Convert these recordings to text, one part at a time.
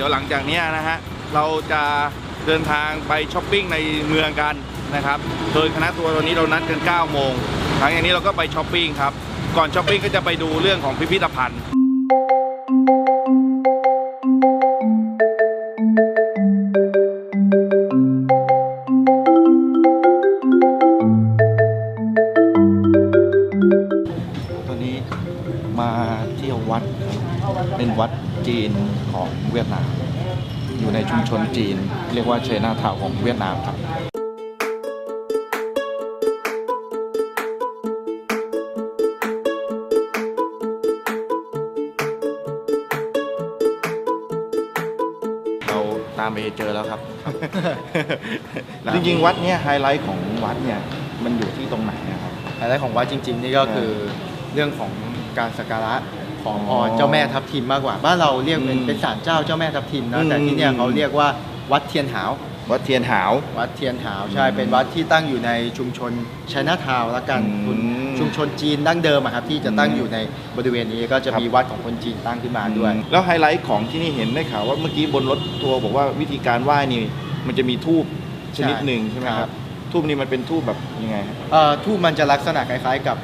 เดี๋ยวหลังจากนี้นะฮะเราจะเดินทางไปช้อปปิ้งในเมืองกันนะครับโดยคณะทัวร์ตอนนี้เรานัดกัน9โมงหลังจากนี้เราก็ไปช้อปปิ้งครับก่อนช้อปปิ้งก็จะไปดูเรื่องของพิพิธภัณฑ์ เป็นวัดจีนของเวียดนาม อยู่ในชุมชนจีน เรียกว่าเชนาทาวน์ของเวียดนามครับเราตามไปเจอแล้วครับ จริงๆ วัดเนี้ยไฮไลท์ของวัดเนี่ยมันอยู่ที่ตรงไหนนะครับไฮไลท์ของวัดจริง ๆ นี่ก็คือเรื่องของการสักการะ ขอพอ๋อรเจ้าแม่ทับทิมมากกว่า บ้านเราเรียกเป็นอืมเป็นศาลเจ้าเจ้าแม่ทับทิมอืนะมแต่ที่เนี่ยเขาเรียกว่าวัดเทียนหาว วัดเทียนหาว วัดเทียนหาวใช่เป็นวัดที่ตั้งอยู่ในชุมชนชัยนาทาวน์ละกันอืมคุณชุมชนจีนดั้งเดิมอะครับที่จะตั้งอืมอยู่ในบริเวณนี้ก็จะครับมีวัดของคนจีนตั้งขึ้นมาด้วย แล้วไฮไลท์ของที่นี่เห็นได้ข่าวว่าเมื่อกี้บนรถทัวร์บอกว่าวิธีการไหว้นี่มันจะมีทูบชนิดหนึ่งใช่ไหมคครัรับบทูบนี่มันเป็นทูบแบบยังไงฮะเอ่อทูบมันจะลักษณะคล้ายๆกับ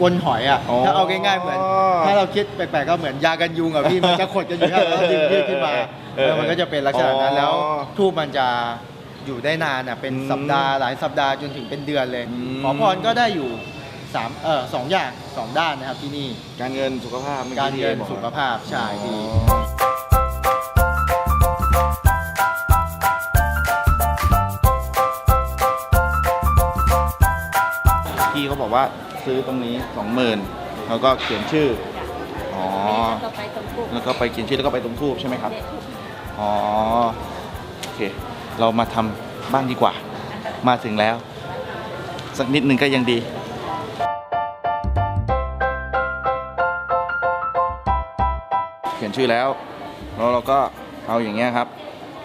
ก้นหอยอะอ๋อ ถ้าเอาง่ายๆเหมือน ถ้าเราคิดแปลกๆก็เหมือนยากันยุงอะพี่มันจะขดกันอยู่ข้างแล้วดึงยืดขึ้นมาเออแล้วมันก็จะเป็นลักษณะนั้นอ๋อแล้วทูบมันจะอยู่ได้นานอะเป็นอืมสัปดาห์หลายสัปดาห์จนถึงเป็นเดือนเลย อืม ขอพรก็ได้อยู่สามเออสองอย่างสองด้านนะครับที่นี่การเงินสุขภาพมื่อการที่เงินบอกสุขภาพใช่พี่ พี่เขาบอกว่า ซื้อตรงนี้สองหมื่นแล้วก็เขียนชื่อ อ๋อก็ไปตรงปุ๊บแล้วก็ไปเขียนชื่อแล้วก็ไปตรงทูบใช่ไหมครับ อ๋อ โอเค เรามาทำบ้างดีกว่า มาถึงแล้ว สักนิดหนึ่งก็ยังดี เขียนชื่อแล้ว แล้วเราก็เอาอย่างเงี้ยครับ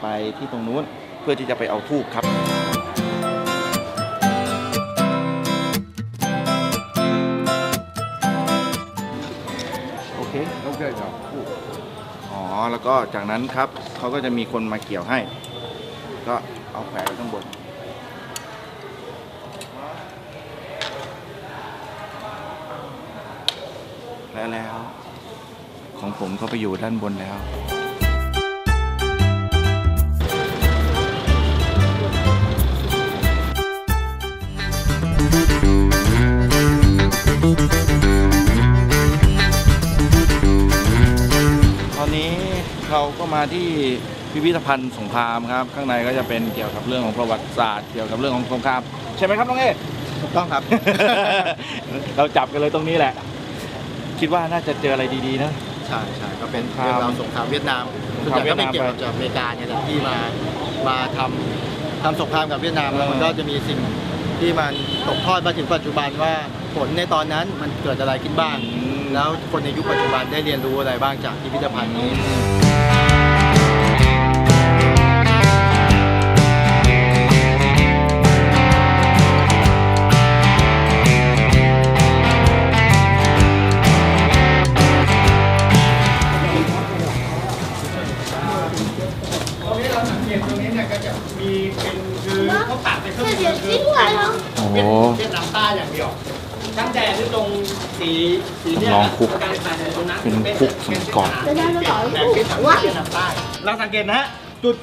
ไปที่ตรงนู้นเพื่อที่จะไปเอาทูบครับ อ๋อแล้วก็จากนั้นครับเขาก็จะมีคนมาเกี่ยวให้ ก็เอาแขวนไว้ข้างบนและแล้ว ของผมก็ไปอยู่ด้านบนแล้ว เราก็มาที่พิพิธภัณฑ์สงครามครับ ข้างในก็จะเป็นเกี่ยวกับเรื่องของประวัติศาสตร์เกี่ยวกับเรื่องของสงครามใช่ไหมครับน้องเอถูกต้องครับ เราจับกันเลยตรงนี้แหละ คิดว่าน่าจะเจออะไรดีๆนะ ใช่ใช่ก็เป็นสงครามเรื่องราวสงครามเวียดนามสส่งวนคใหรามญ่ก็เป็นเวียดนามเกี่ยวกับจากอเมริกาเนี่ยแหละที่มามาทำทำสงครามกับเวียดนามแล้วมันเออก็จะมีสิ่งที่มันตกทอดมาถึงปัจจุบันว่าผลในตอนนั้นมันเกิดอะไรขึ้นบ้าง แล้วคนในยุคปัจจุบันได้เรียนรู้อะไรบ้างจากพิพิธภัณฑ์นี้ ลองคุกการถ่ายในตรงนั้นเป็นคุกสมัยก่อนจะได้ไม่ต่อยแต่ลูกที่ทำว่าเวียดนามใต้เราสังเกตนะฮะจุด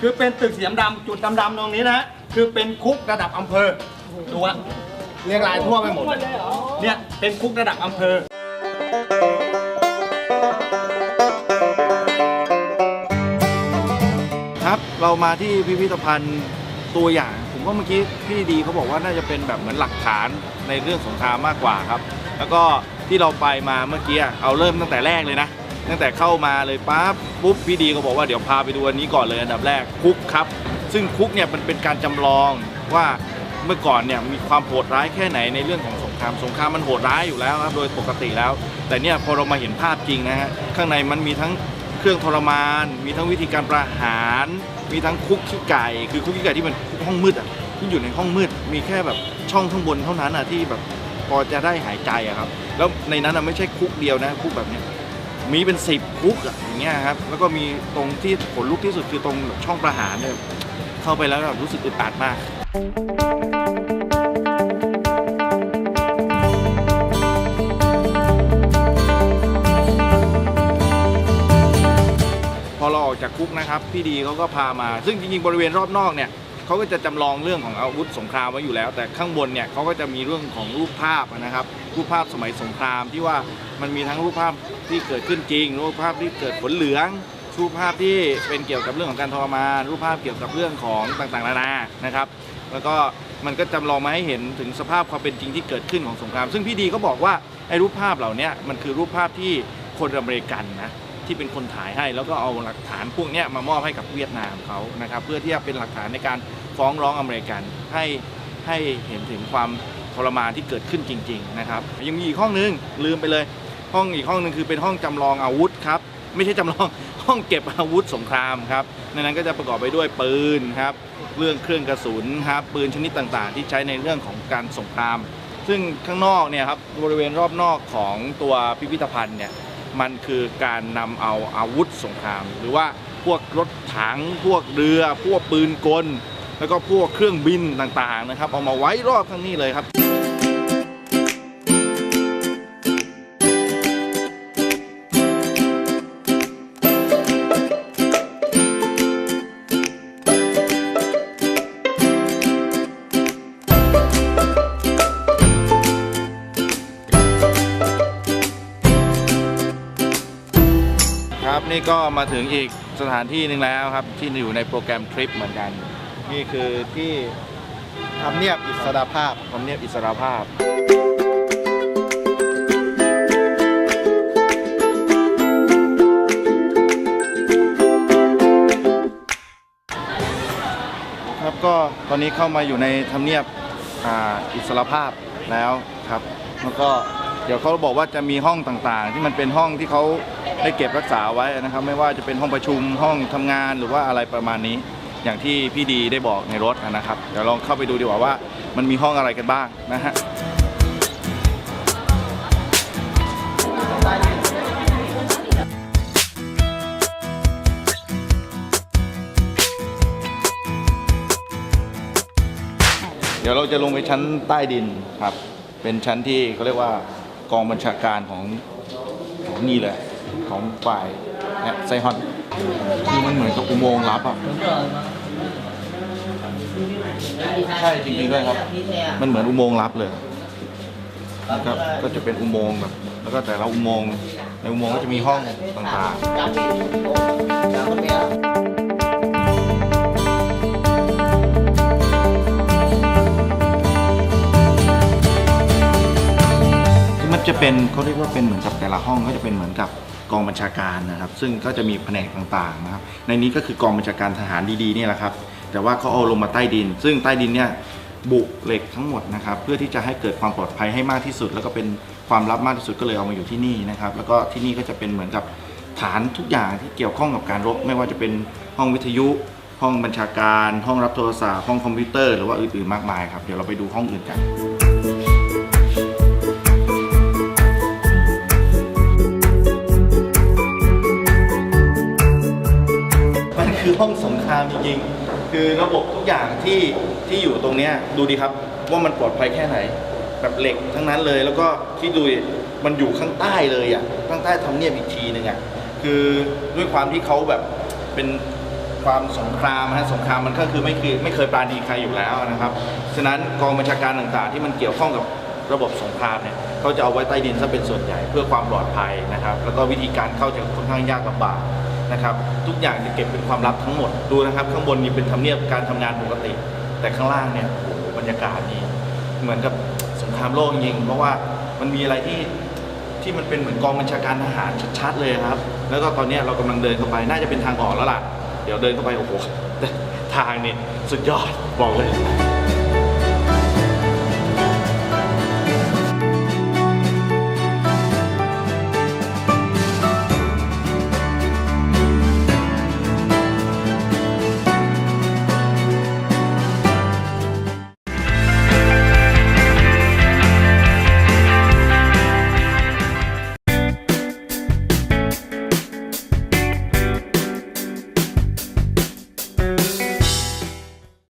คือเป็นตึกสีดำๆจุดดำๆตรงนี้นะฮะคือเป็นคุกระดับอำเภอดูอะเรียงรายทั่วไปหมดเลยเนี่ยเป็นคุกระดับอำเภอครับเรามาที่พิพิธภัณฑ์ตัวอย่าง ผมว่าเมื่อกี้พี่ดีเขาบอกว่าน่าจะเป็นแบบเหมือนหลักฐานในเรื่องสงครามมากกว่าครับ แล้วก็ ที่เราไปมาเมื่อกี้เอาเริ่มตั้งแต่แรกเลยนะ ตั้งแต่เข้ามาเลยปั๊บปุ๊บพี่ดีก็บอกว่าเดี๋ยวพาไปดูอันนี้ก่อนเลยอันดับแรกคุกครับ ซึ่งคุกเนี่ยมันเป็นการจำลองว่าเมื่อก่อนเนี่ยมีความโหดร้ายแค่ไหนในเรื่องของสงครามสงครามมันโหดร้ายอยู่แล้วครับโดยปกติแล้ว แต่เนี่ยพอเรามาเห็นภาพจริงนะฮะข้างในมันมีทั้งเครื่องทรมาน มีทั้งวิธีการประหาร มีทั้งคุกขี้ไก่ คือคุกขี้ไก่ที่มันห้องมืดอะที่อยู่ในห้องมืด มีแค่แบบช่องข้างบนเท่านั้นอะที่แบบ พอจะได้หายใจอะครับ แล้วในนั้นอะไม่ใช่คุกเดียวนะคุกแบบเนี้ยมีเป็นสิบคุกอะอย่างเงี้ยครับแล้วก็มีตรงที่ขนลุกที่สุดคือตรงช่องประหารเนี่ยเข้าไปแล้วแบบรู้สึกอึดอัดมากพอเราออกจากคุกนะครับ พี่ดีเขาก็พามา ซึ่งจริงๆ บริเวณรอบนอกเนี่ย เขาก็จะจำลองเรื่องของอาวุธสงครามไว้อยู่แล้ว แต่ข้างบนเนี่ยเขาก็จะมีเรื่องของรูปภาพนะครับ รูปภาพสมัยสงครามที่ว่ามันมีทั้งรูปภาพที่เกิดขึ้นจริง รูปภาพที่เกิดฝนเหลืองรูปภาพที่เป็นเกี่ยวกับเรื่องของการทรมานรูปภาพเกี่ยวกับเรื่องของต่างๆนานานะครับ แล้วก็มันก็จำลองมาให้เห็นถึงสภาพความเป็นจริงที่เกิดขึ้นของสงคราม ซึ่งพี่ดีก็บอกว่าไอ้รูปภาพเหล่านี้มันคือรูปภาพที่คนอเมริกันนะ ที่เป็นคนถ่ายให้ แล้วก็เอาหลักฐานพวกนี้มามอบให้กับเวียดนามเขานะครับ เพื่อที่จะเป็นหลักฐานในการฟ้องร้องอเมริกันให้ให้เห็นถึงความทรมานที่เกิดขึ้นจริง ๆ นะครับ ยังมีอีกห้องนึงลืมไปเลย ห้องอีกห้องหนึงคือเป็นห้องจำลองอาวุธครับไม่ใช่จำลองห้องเก็บอาวุธสงครามครับในนั้นก็จะประกอบไปด้วยปืนครับเรื่องเครื่องกระสุนครับปืนชนิดต่างๆ ที่ใช้ในเรื่องของการสงคราม ซึ่งข้างนอกเนี่ยครับบริเวณรอบนอกของตัวพิพิธภัณฑ์เนี่ย มันคือการนำเอาอาวุธสงคราม หรือว่าพวกรถถัง พวกเรือ พวกปืนกล แล้วก็พวกเครื่องบินต่างๆนะครับ เอามาไว้รอบทั้งนี้เลยครับ ก็มาถึงอีกสถานที่หนึ่งแล้วครับ ที่อยู่ในโปรแกรมทริปเหมือนกัน นี่คือที่ทำเนียบอิสรภาพทำเนียบอิสรภาพครับก็ตอนนี้เข้ามาอยู่ในทำเนียบอ,อิสรภาพแล้วครับ แล้วก็ เดี๋ยวเขาบอกว่าจะมีห้องต่างๆ ที่มันเป็นห้องที่เขาได้เก็บรักษาไว้นะครับ ไม่ว่าจะเป็นห้องประชุมห้องทำงานหรือว่าอะไรประมาณนี้ อย่างที่พี่ดีได้บอกในรถนะครับเดี๋ยวลองเข้าไปดูดีกว่าว่า มันมีห้องอะไรกันบ้างนะฮะเดี๋ยวเราจะลงไปชั้นใต้ดินครับ เป็นชั้นที่เขาเรียกว่า กองบัญชาการของของนี่เลย ของฝ่ายไซฮอนคือมันเหมือนกับอุโมงค์ลับอะใช่จริงๆด้วยครับ มันเหมือนอุโมงค์ลับเลยนะครับก็จะเป็นอุโมงค์แบบแล้วก็แต่ละอุโมงค์ในอุโมงค์ก็จะมีห้องต่างๆ จะเป็นเขาเรียกว่าเป็นเหมือนกับแต่ละห้องก็จะเป็นเหมือนกับกองบัญชาการนะครับ ซึ่งก็จะมีแผนกต่างๆนะครับ ในนี้ก็คือกองบัญชาการทหารดีๆเนี่ยแหละครับ แต่ว่าเขาเอาลงมาใต้ดิน ซึ่งใต้ดินเนี่ยบุเหล็กทั้งหมดนะครับ เพื่อที่จะให้เกิดความปลอดภัยให้มากที่สุด แล้วก็เป็นความลับมากที่สุดก็เลยเอามาอยู่ที่นี่นะครับ แล้วก็ที่นี่ก็จะเป็นเหมือนกับฐานทุกอย่างที่เกี่ยวข้องกับการรบ ไม่ว่าจะเป็นห้องวิทยุ ห้องบัญชาการ ห้องรับโทรศัพท์ห้องคอมพิวเตอร์หรือว่าอื่นๆมากมายครับเดี๋ยวเราไปดูห้องอื่นกัน คือห้องสงครามจริงๆ คือระบบทุกอย่างที่ที่อยู่ตรงเนี้ยดูดีครับว่ามันปลอดภัยแค่ไหน แบบเหล็กทั้งนั้นเลยแล้วก็ที่ดูดิมันอยู่ข้างใต้เลยอะข้างใต้ทำเนียบอีกทีหนึ่งอะคือด้วยความที่เขาแบบเป็นความสงครามนะฮะสงครามมันก็คือไม่คือไม่เคยปราณีใครอยู่แล้วนะครับฉะนั้นกองบัญชาการต่างๆ ที่มันเกี่ยวข้องกับระบบสงครามเนี่ยเขาจะเอาไว้ใต้ดินซะเป็นส่วนใหญ่เพื่อความปลอดภัยนะครับ แล้วก็วิธีการเข้าจะค่อนข้างยากลำบาก นะครับ ทุกอย่างจะเก็บเป็นความลับทั้งหมดดูนะครับ ข้างบนนี่เป็นทำเนียบการทำงานปกติ แต่ข้างล่างเนี่ยโอ้โหบรรยากาศนี่เหมือนกับสงครามโลกจริงเพราะว่ามันมีอะไรที่ที่มันเป็นเหมือนกองบัญชาการทหารชัดๆเลยครับ แล้วก็ตอนนี้เรากำลังเดินเข้าไปน่าจะเป็นทางออกแล้วล่ะ เดี๋ยวเดินเข้าไปโอ้โหทางนี่สุดยอดบอกเลย